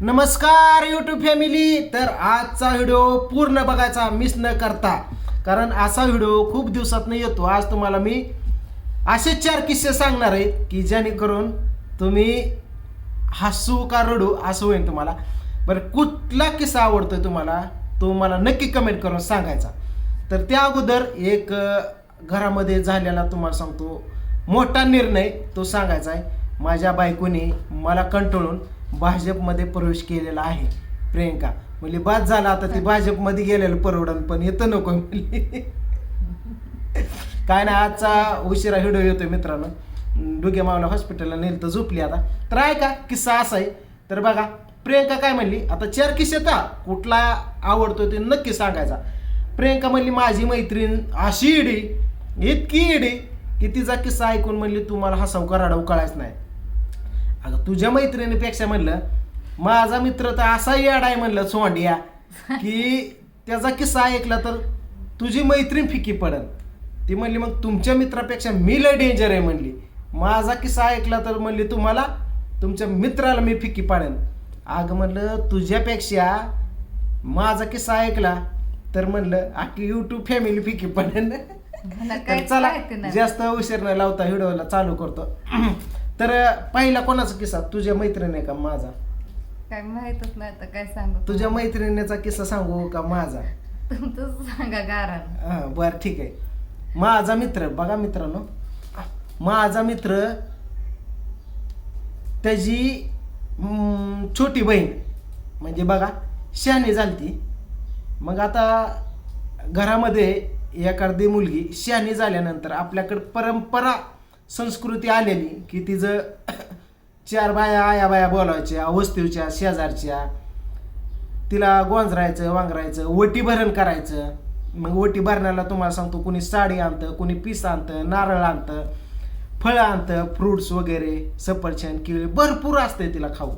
नमस्कार YouTube family तर आजचा व्हिडिओ पूर्ण बघायचा मिस न करता. कारण असा व्हिडिओ खूप दिवसात येतो. आज तुम्हाला मी असे चार किस्से सांगणार आहेत की जेणेकरून तुम्ही हसू का रडू असं होईल तुम्हाला. बरं कुठला किस्सा आवडतोय तुम्हाला तो मला नक्की कमेंट करून सांगायचा. तर त्या अगोदर एक घरामध्ये झालेला तुम्हाला सांगतो. मोठा निर्णय तो सांगायचा आहे. माझ्या बायकोने मला कंटाळून भाजपमध्ये प्रवेश केलेला आहे. प्रियंका म्हणजे बाद झाला आता ती भाजपमध्ये गेलेलं परवडन पण येतं नको म्हणली काय नाही आजचा उशिरा हिडो येतोय मित्रांनो. डुगे मावला हॉस्पिटलला नेल तर झोपली आता. तर ऐका किस्सा असा आहे. तर बघा प्रियंका काय म्हणली? आता चार किस्से का कुठला आवडतो ते नक्की सांगायचा. प्रियंका म्हणली माझी मैत्रीण अशी इडी इतकी इडी की तिचा किस्सा ऐकून म्हणली तुम्हाला हसाव का कळायच नाही. अगं तुझ्या मैत्रिणीपेक्षा म्हणलं माझा मित्र तर असा येड आहे म्हणलं सोंडिया की त्याचा किस्सा ऐकला तर तुझी मैत्रीण फिकी पडल ती म्हणली मग तुमच्या मित्रापेक्षा मी लय डेंजर आहे म्हणली. माझा किस्सा ऐकला तर म्हणली तुम्हाला तुमच्या मित्राला मी फिकी पाडेन. अगं म्हणलं तुझ्यापेक्षा माझा किस्सा ऐकला तर म्हणलं अख्खी युट्यूब फॅमिली फिकी पडेन. चला. जास्त उशीर न लावता व्हिडिओला चालू करतो. तर पहिला कोणाचा किस्सा? तुझ्या मैत्रिणी का माझा? काय माहितच नाही तर काय सांगू तुझ्या मैत्रिणीचा किस्सा सांगू का माझा? तुमचं सांगा गारण हा बर ठीक आहे. माझा मित्र बघा मित्रांनो. माझा मित्र त्याची छोटी बहीण म्हणजे बघा शहाणी झालती. मग आता घरामध्ये एखादी मुलगी शहाणी झाल्यानंतर आपल्याकडे परंपरा संस्कृती आलेली की तिचं चार बाया आया बाया बोलायच्या वस्तीच्या शेजारच्या. तिला गोंजरायचं वांगरायचं वटी भरण करायचं. मग वटी भरण्याला तुम्हाला सांगतो कोणी साडी आणतं कोणी पीस आणतं नारळ आणतं फळं आणतं फ्रुट्स वगैरे सफरचंद केळी भरपूर असते तिला खाऊ.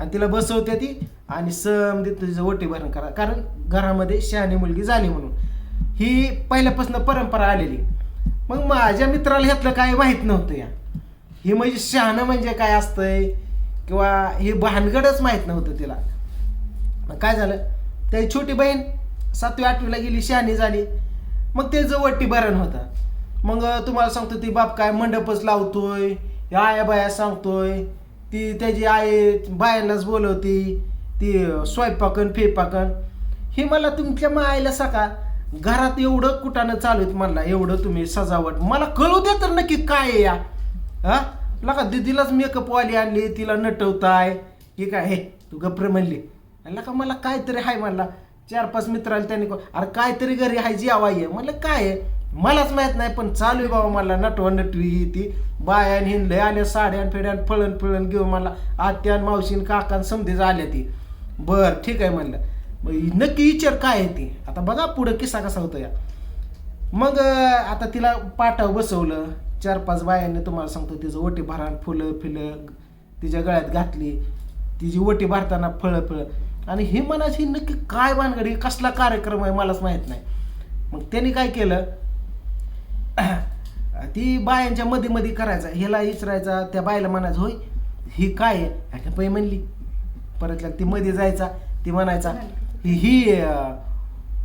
आणि तिला बसवते ती आणि सम तिचं वटी भरण करा. कारण घरामध्ये शहाणी मुलगी झाली म्हणून. ही पहिल्यापासून परंपरा आलेली. मग माझ्या मित्राला ह्यातलं काय माहीत नव्हतं या. ही म्हणजे शहाणं म्हणजे काय असतंय? किंवा हे भानगडच माहीत नव्हतं तिला. मग काय झालं? त्याची छोटी बहीण सातवी आठवीला गेली शहाणी झाली. मग ते वट्टी भरण होतं. मग तुम्हाला सांगतो ती बाप काय मंडपच लावतोय या आया बाया सांगतोय ती त्याची आई बायांनाच बोलवती ती स्वयंपाकन फेपाकन हे मला तुमच्या मायला सका घरात एवढं कुटानं चालू आहेत म्हणला एवढं तुम्ही सजावट. मला कळू द्या तर नक्की काय आहे या? हा? लका दिदीलाच मेकअप वाली आणली तिला नटवताय. हे काय हे तू गप्र म्हणली. लका का मला काहीतरी हाय म्हणला. चार पाच मित्र आले त्यांनी अरे काहीतरी घरी हाय जी आवाय आहे म्हणलं काय आहे? मलाच माहीत नाही पण चालू आहे बाबा मला नटवा नटवी ही ती. बायान हिंडले आल्या साड्यान फेड्यान फळण फिळण घेऊन मला आत्यान मावशीन काकान समधीच आल्या ती. बर ठीक आहे म्हणलं. मग नक्की विचार काय आहे ती? आता बघा पुढं किस्सा कसा होतो या मग आता तिला पाटाव बसवलं. चार पाच बायांनी तुम्हाला सांगतो तिचं ओटी भरान फुलं फिलं तिच्या गळ्यात घातली. तिची ओटी भरताना फळं फळं. आणि ही मनाची नक्की काय भानगडी कसला कार्यक्रम आहे मलाच माहीत नाही. मग त्यांनी काय केलं? ती बायांच्या मध्ये मध्ये करायचा ह्याला इचरायचा त्या बायला म्हणायचं होय ही काय आहे? अगं म्हणली परत ती मध्ये जायचा ती म्हणायचा ही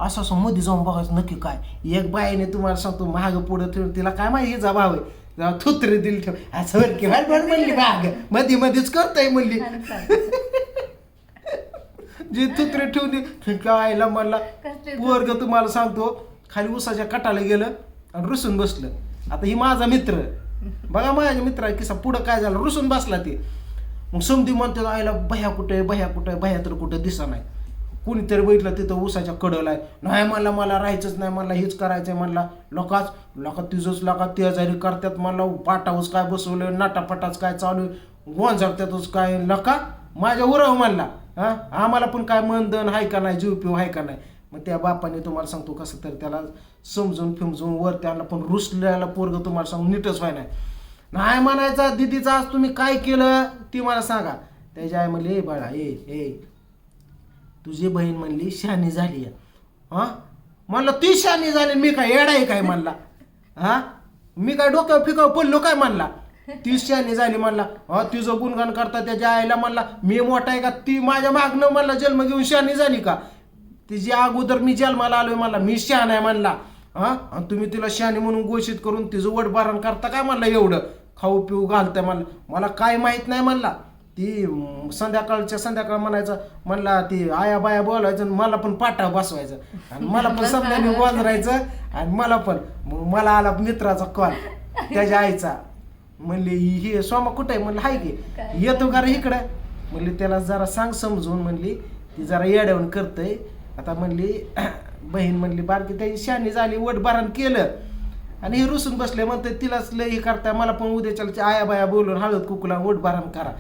असं असं मध्ये जाऊन बघायचं नक्की काय. एक बाईने तुम्हाला सांगतो महाग पुढं ठेवून तिला काय माहिती हिचा भाव. आहे थुत्रे दिल ठेव. असं की बरं म्हणली बागमध्ये मध्येच करताय म्हणली. जे थुत्रे ठेवून म्हणला कसले वर्ग तुम्हाला सांगतो खाली उसाच्या कटाला गेलं आणि रुसून बसलं. आता ही माझा मित्र. बघा माझ्या मित्रा किस्सा पुढं काय झालं रुसून बसला ते. मग समधी म्हणते आईला भया कुठे भया कुठे भया तर कुठं दिसा नाही. कुणीतरी बघितलं तिथं उसाच्या कडवला आहे. नाही मला मला राहायचंच नाही मला हेच करायचंय म्हणला लोकाच लोका लोक लोका हजारी करतात मला पाटावच काय बसवलं नाटापटाच काय चालू गोंजारत्यातच काय लका माझ्या उरव म्हणला. हा? आम्हाला पण काय मनधन हाय का नाही जीव पिव हाय का नाही? मग त्या बापाने तुम्हाला सांगतो कसं तर त्याला समजून फिमजून वर त्याला पण रुसल्याला पोरग तुम्हाला सांगून नीटच व्हाय नाही. नाही म्हणायचा दिदीचा आज तुम्ही काय केलं? ती मला सांगा. त्याची आई म्हणली ए बाळा ए ए तुझी बहीण म्हणली शहाणी झाली आहे. हां? म्हणलं ती शहाणी झाली मी काय येडा आहे काय? म्हणला. हा? मी काय डोक्यावर फिकाव पडलो काय? म्हणला. ती शहाणी झाली म्हणला. हा तिचं गुणगान करता त्याच्या आईला म्हणला. मी मोठा आहे का? ती माझ्या मागणं म्हणला जन्म घेऊन शहाणी झाली का? तिची अगोदर मी जन्माला आलोय म्हणला. मी शहाण आहे म्हणला. हा? आणि तुम्ही तिला शहाणी म्हणून घोषित करून तिचं वडबारण करता काय? म्हणला एवढं खाऊ पिऊ घालताय म्हणलं. मला काय माहीत नाही म्हणला. ती संध्याकाळच्या संध्याकाळ म्हणायचं म्हणला ती आया बाया बोलायचं आणि मला पण पाटा बसवायचं. आणि मला पण समजाने गोंजरायचं आणि मला पण मग मला आला मित्राचा कॉल त्याच्या आईचा. म्हणली हे सोमा कुठे आहे? म्हणलं हाय की? येतो का रे इकडं? म्हणली त्याला जरा सांग समजून. म्हणली ती जरा येड्यावून करतय. आता म्हणली बहीण म्हणली बारकी त्याची शानी झाली वटबारण केलं. आणि हे रुसून बसले म्हणते तिलाच लय हे करता मला पण उद्याच्या आया बाया बोलून हळद कुकला वटबारण करा.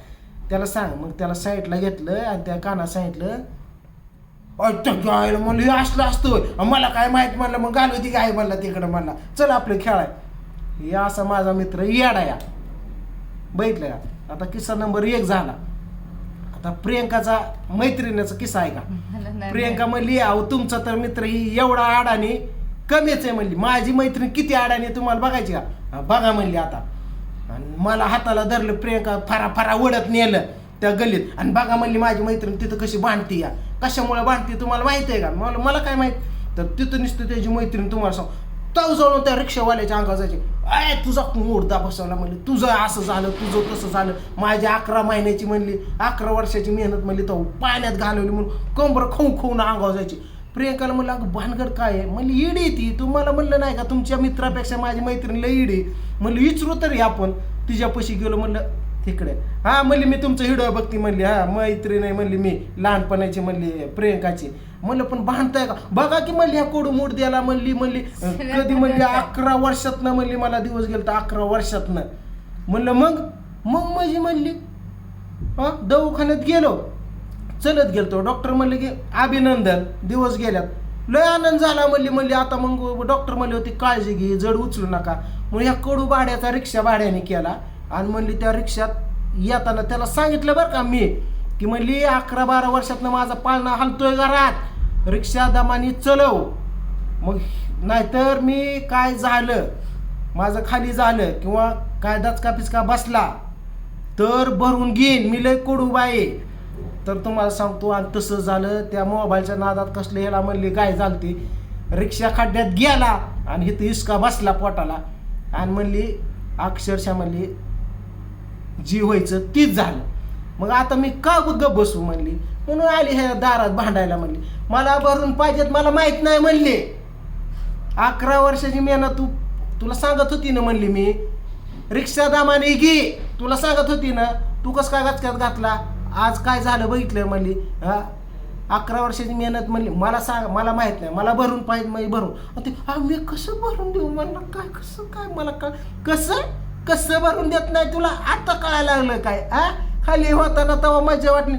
त्याला सांग मग त्याला साईडला घेतलं आणि त्या काना सांगितलं म्हणलं हे असलं असतं मला काय माहीत म्हणलं मग घालू होती काय म्हणलं तिकडं म्हणला. चल आपलं खेळाय. हे असा माझा मित्र येडा या. बघितलं का? आता किस्सा नंबर एक झाला. आता प्रियंकाचा मैत्रिणीचा किस्सा आहे का? प्रियंका म्हणली अहो तुमचा तर मित्र ही एवढा अडाणी कमीच आहे म्हणली. माझी मैत्रीण किती आहे तुम्हाला बघायची का? बघा म्हणली आता. आणि मला हाताला धरलं प्रियंका फारा फारा ओढत नेलं त्या गल्लीत. आणि बघा म्हणली माझी मैत्रीण तिथं कशी बांधती या. कशामुळे बांधते तुम्हाला माहिती आहे का? मला मला काय माहीत? तर तिथं नुसतं त्याची मैत्रीण तुम्हाला सांग. तव जाऊन त्या रिक्षावाल्याच्या अंगावर जायचे अय तुझा मुर्दा बसवला म्हणली. तुझं असं झालं तुझं तसं झालं. माझी अकरा महिन्याची म्हणली अकरा वर्षाची मेहनत म्हणली तो पाण्यात घालवली म्हणून कंबर खाऊन खाऊन अंगावर जायची प्रियंकाला म्हणलं अगं भानगड काय आहे? म्हणली इडी ती. तुम्हाला म्हणलं नाही का तुमच्या मित्रापेक्षा माझी मैत्रीण लई इडी म्हणलं विचारू तरी आपण. तिच्यापाशी गेलो म्हणलं तिकडे. हा म्हणली मी तुमचं हिडो बघती म्हणली हा मैत्रीण आहे म्हणली मी लहानपणाची म्हणली प्रियंकाची. म्हणलं पण भांडताय का? बघा की म्हणली ह्या कोडू मूड द्यायला म्हणली म्हणली कधी म्हणली अकरा वर्षातनं म्हणली मला दिवस गेलं तर अकरा वर्षातनं. म्हणलं मग? मग माझी म्हणली हा दवाखान्यात गेलो. चलत गेलतो. डॉक्टर म्हणले की अभिनंदन दिवस गेल्यात. लय आनंद झाला म्हणली म्हणली आता मग डॉक्टर म्हणले होते काळजी घे जड उचलू नका. मग ह्या कडू भाड्याचा रिक्षा भाड्याने केला. आणि म्हणली त्या रिक्षात येताना त्याला सांगितलं बरं का मी की म्हणली अकरा बारा वर्षातनं माझा पाळणा हलतोय घरात. रिक्षा दमानी चलव. मग नाहीतर मी काय झालं? माझं खाली झालं किंवा काय दचका पिचका बसला तर भरून घेईन. मी लय कडू बाई. तर तुम्हाला सांगतो आणि तसं झालं त्या मोबाईलच्या नादात कसलं ह्याला म्हणली काय झालती. रिक्षा खड्ड्यात गेला आणि इथं इसका बसला पोटाला. आणि म्हणली अक्षरशः म्हणली जी व्हायचं तीच झालं. मग आता मी का गप बसू म्हणली? म्हणून आली ह्या दारात भांडायला म्हणली. मला भरून पाहिजेत मला माहीत नाही म्हणले. अकरा वर्षाची मेहनत तू तुला सांगत होती ना म्हणली मी. रिक्षा दामाने घे तुला सांगत होती ना. तू कस का गचक्यात घातला? आज काय झालं बघितलं म्हणली हा? अकरा वर्षाची मेहनत म्हणली मला सांग मला माहीत नाही मला भरून पाहिजे म्हणजे भरून. ते हा मी कसं भरून देऊ म्हणलं? काय कसं काय मला काय कसं? कसं भरून देत नाही तुला? आता कळायला लागलं काय हा? खाली होताना तेव्हा मजा वाटली.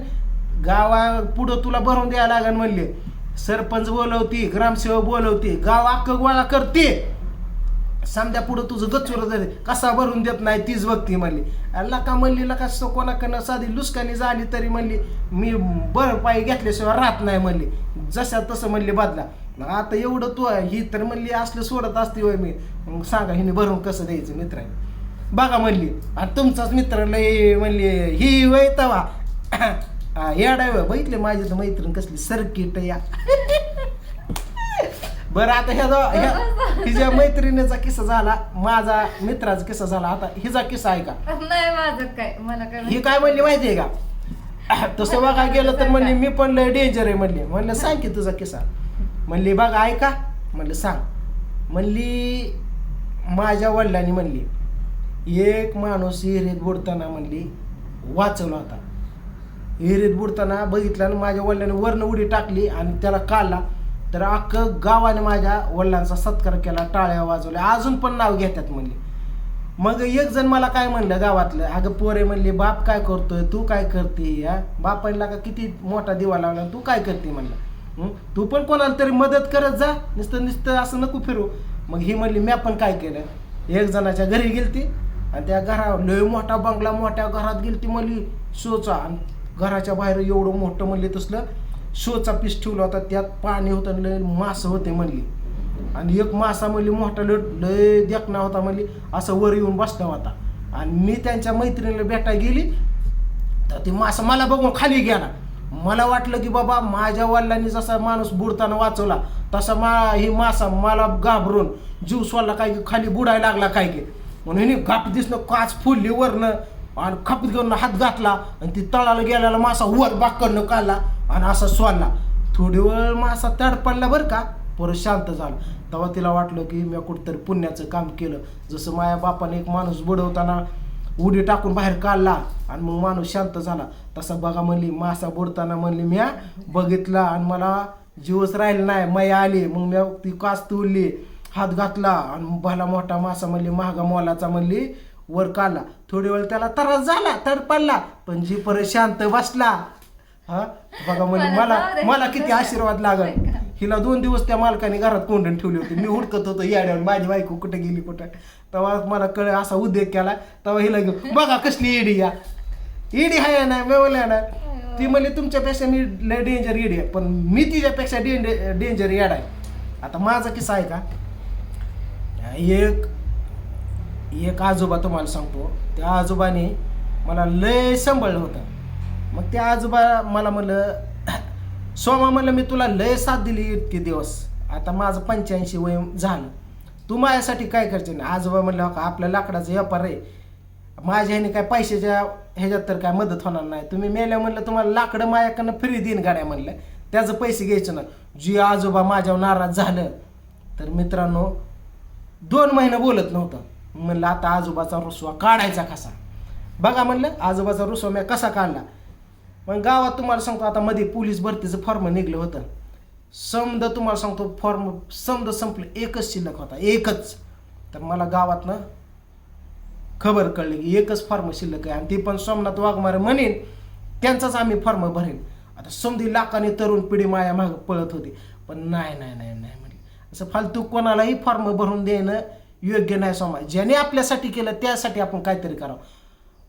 गावा पुढं तुला भरून द्यायला लागेल म्हणले. सरपंच बोलवते ग्रामसेवक बोलवते गाव अक्क गोळा करते. समजा पुढं तुझं गच्चुर झाले कसा भरून देत नाही तीच बघती म्हणली. लका म्हणली लका कोणाकडनं साधी लुसकानी झाली तरी म्हणली मी बरं पायी घेतल्याशिवाय राहत नाही म्हणली. जशा तसं म्हणली बदला. आता एवढं तू ही तर म्हणली असलं सोडत असते होय मी. सांगा हिने भरून कसं द्यायचं मित्रांनी? बघा म्हणली आणि तुमचाच मित्र लय म्हणली ही वय तवा. या वय बघितले माझी तर मैत्रीण कसली सर्किट या. बरं आता ह्या जो- ह्या हिच्या मैत्रिणीचा किस्सा झाला माझा मित्राचा किस्सा झाला आता हिचा किस्सा आहे का? नाही माझं काय? मला काय ही काय म्हणली माहिती आहे का? तसं बघा गेलं तर म्हणली मी पण लय डेंजर आहे म्हणली. म्हणलं सांग की तुझा किस्सा. म्हणली बघा ऐका. म्हणलं सांग. म्हणली माझ्या वडिलांनी म्हणली एक माणूस विहिरीत बुडताना म्हणली वाचवला होता. विहिरीत बुडताना बघितलं आणि माझ्या वडिलांनी वरनं उडी टाकली आणि त्याला काढला. तर अख्खं गावाने माझ्या वडिलांचा सत्कार केला टाळ्या वाजवल्या. अजून पण नाव घेतात म्हणली. मग एक जण मला काय म्हणलं गावातलं? अगं पोरे म्हणले बाप काय करतोय? तू काय करते या? बापाला का किती मोठा दिवा लावला? तू काय करते? म्हणलं. तू पण कोणाला तरी मदत करत जा. नुसतं नुसतं असं नको फिरू. मग ही म्हणली मी पण काय केलं? एक जणाच्या घरी गेलती आणि त्या घरा लय मोठा बंगला मोठ्या घरात गेलती म्हणली शोचा आणि घराच्या बाहेर एवढं मोठं म्हणले तसलं शोचा पीस ठेवला होता त्यात पाणी होतं लय मासं होते म्हणली. आणि एक मासा म्हणली मोठा लय लय देखणा होता म्हणली असं वर येऊन बसला होता. आणि मी त्यांच्या मैत्रिणीला भेटायला गेली तर ते मासा मला बघून खाली गेला. मला वाटलं की बाबा माझ्या वडिलांनी जसा माणूस बुडताना वाचवला तसा मा ही मासा मला घाबरून जीव सोडला काय की खाली बुडायला लागला काय की. म्हणून घाप दिसणं काच फुलली वरनं. आणि खपत घेऊन हात घातला आणि ती तळाला गेलेला मासा वर बाकडनं काढला आणि असा सोडला. थोडी वेळ मासा तडपडला बरं का परत शांत झालं. तेव्हा तिला वाटलं की मी कुठंतरी पुण्याचं काम केलं. जसं माझ्या बापाने एक माणूस बुडवताना उडी टाकून बाहेर काढला आणि मग माणूस शांत झाला. तसा बघा म्हणली मासा बुडताना म्हणली म्या बघितला आणि मला जीवच राहिला नाही मया आली. मग मी ती कास तुरली हात घातला आणि भला मोठा मासा म्हणली महागा मोलाचा म्हणली वर काढला. थोडी वेळ त्याला त्रास झाला तड पडला पण जी परत शांत बसला हा? बघा म्हणली मला मला किती आशीर्वाद लागल. हिला दोन दिवस त्या मालकाने घरात कोंडून ठेवली होती. मी हुडकत होतो याड्यावर माझी बायको कुठे गेली कुठं? तेव्हा मला कळ असा उद्योग केला. तेव्हा हिला घेऊन बघा कसली ईडी या. ईडी आहे ना मिळवल्या ना. ती म्हणली तुमच्यापेक्षा मी लय डेंजर ईडी आहे पण मी तिच्यापेक्षा डेंजर डेंजर याड आहे. आता माझा किस्सा आहे का? एक एक आजोबा तुम्हाला सांगतो त्या आजोबाने मला लय सांभाळलं होतं. मग त्या आजोबा मला म्हणलं सोमा म्हणलं मी तुला लय साथ दिली इतके दिवस. आता माझं पंच्याऐंशी वय झालं. तू माझ्यासाठी काय करते ना आजोबा म्हणलं का आपल्या लाकडाचा व्यापार आहे. माझ्या ह्याने काय पैशाच्या ह्याच्यात तर काय मदत होणार नाही. तुम्ही मेल्या म्हणलं तुम्हाला लाकडं माझ्याकडनं फ्री देईन गाड्या म्हणलं. त्याचं पैसे घ्यायचं ना जी आजोबा माझ्यावर नाराज झालं तर मित्रांनो दोन महिने बोलत नव्हतं. म्हणलं आता आजोबाचा रुसवा काढायचा कसा? बघा म्हणलं आजोबाचा रुसवा मी कसा काढला? मग गावात तुम्हाला सांगतो आता मध्ये पोलीस भरतीचं फॉर्म निघलं होतं. समजा तुम्हाला सांगतो फॉर्म समजा संपलं एकच शिल्लक होता एकच. तर मला गावातनं खबर कळली की एकच फॉर्म शिल्लक आहे आणि ती पण सोमनाथ वाघमारे म्हणेन त्यांचाच आम्ही फॉर्म भरेन. आता समधी लाखाने तरुण पिढी माया माग पळत होती. पण नाही नाही नाही नाही म्हणली. असं फालतू कोणालाही फॉर्म भरून देणं योग्य नाही समाज ज्याने आपल्यासाठी केलं त्यासाठी आपण काहीतरी करावं.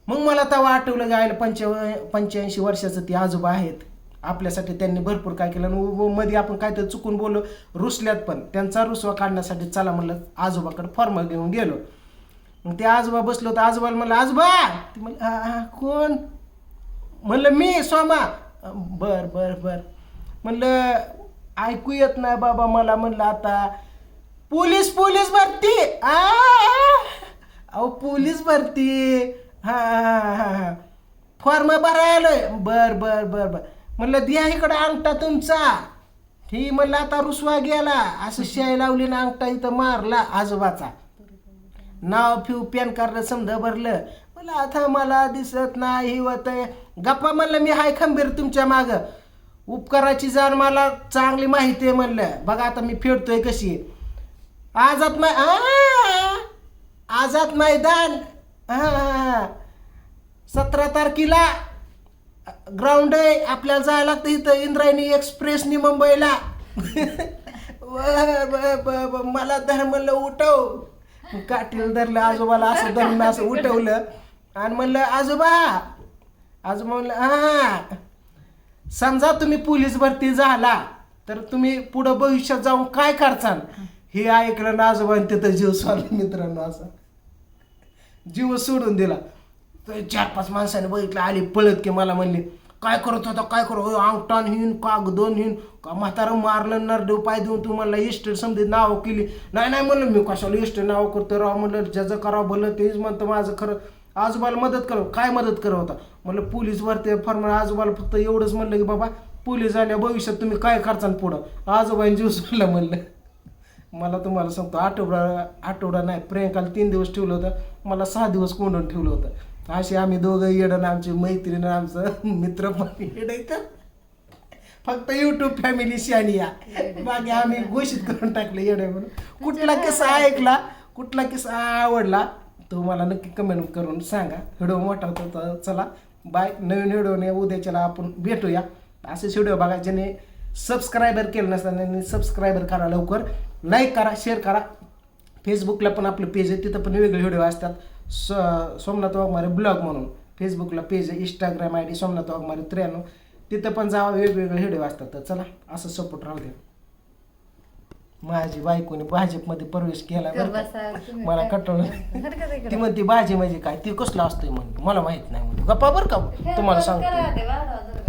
मग मला तेव्हा आठवलं की आयला पंच्या पंच्याऐंशी वर्षाचं ती आजोबा आहेत. आपल्यासाठी त्यांनी भरपूर काय केलं. आणि मध्ये आपण काहीतरी चुकून बोललो. रुसल्यात पण. त्यांचा रुसवा काढण्यासाठी चला म्हणलं आजोबाकडे फॉर्म घेऊन गेलो. मग ते आजोबा बसलो तर आजोबाला म्हणलं आजोबा! ते म्हणलं हा, कोण? म्हणलं मी सोमा. बर बर बर. म्हणलं ऐकू येत नाही बाबा मला. म्हणलं आता पोलीस पोलीस भरती. आ अहो पोलीस भरती. हा हा हा फॉर्म भरायलोय. बर बर बर बर. म्हणलं द्या इकडं अंगठा तुमचा. ही म्हणलं आता रुसवा गेला. असं शाई लावली ना अंगठा इथं मारला आजोबाचा. नाव फिव पॅन कार्ड समजा भरलं. मला आता मला दिसत नाही होत गप्पा म्हणलं मी हाय खंबीर तुमच्या मागं. उपकाराची जाण मला चांगली माहिती आहे म्हणलं. बघा आता मी फेडतोय कशी. आजात मै आ, आझाद मैदान. हा सतरा तारखेला ग्राउंड आहे. आपल्याला जायला लागतं इथं. इंद्रायणी एक्सप्रेसनी मुंबईला. मला धर म्हणलं उठव. काठीला धरलं आजोबाला असं धरून असं उठवलं. आणि म्हणलं आजोबा आजोबा म्हणलं हा समजा तुम्ही पोलीस भरती झाला तर तुम्ही पुढं भविष्यात जाऊन काय करचाल हे ऐकलं ना आजोबाने तिथं जीव सोडला मित्रांनो असं. जीव सोडून दिला. तर चार पाच माणसाने बघितलं आली पळत की मला म्हणले काय करत होता काय करू होता? अंगठान हिन कागदोन हिन. का म्हातारं मारलं नरदेव पाय देऊन तू मला इस्टेट समजे नावं केली. नाही नाही म्हणलं मी कशाला इस्टेट नावं करतो राव म्हणलं ज्याचं करावं भलं तेच म्हणतं माझं खरं. आजोबाला मदत करो काय मदत करत होता? म्हणलं पोलीस वरती फॉर्म आजोबाला फक्त एवढंच म्हणलं की बाबा पोलीस झाल्या भविष्यात तुम्ही काय करचाल पुढं? आजोबाने जीव सोडला म्हणलं. मला तुम्हाला सांगतो आठवडा आठवडा नाही प्रियंकाला तीन दिवस ठेवलं होतं मला सहा दिवस कोंडून ठेवलं होतं. असे आम्ही दोघं येडं आमची मैत्रीण आमचं मित्र पण येडायचं फक्त युट्यूब फॅमिली या. बाकी आम्ही घोषित करून टाकलं येडे म्हणून. कुठला किस्सा ऐकला कुठला किस्सा आवडला तो मला नक्की कमेंट करून सांगा. व्हिडिओ मोठा होता तर चला. बाय. नवीन व्हिडिओने उद्याच्याला आपण भेटूया. असेच व्हिडिओ बघा ज्याने सबस्क्रायबर केलं नसतं त्यांनी सबस्क्रायबर करा लवकर. लाईक करा शेअर करा. फेसबुकला पण आपलं पेज आहे तिथं पण वेगळे व्हिडिओ असतात. स सोमनाथ वाघमारे ब्लॉग म्हणून. फेसबुकला पेज आहे Instagram I D Somnath Waghmare त्र्याण्णव. तिथं पण जावा वेगवेगळे व्हिडिओ असतात. तर चला असं सपोर्ट राहू द्या. माझी बायकोने भाजपमध्ये प्रवेश केला मला कटवलं ती? म्हणते भाजी म्हणजे काय? ती कसलं असतंय म्हणते मला माहीत नाही म्हणते गप्पा बरं का तुम्हाला सांगतो.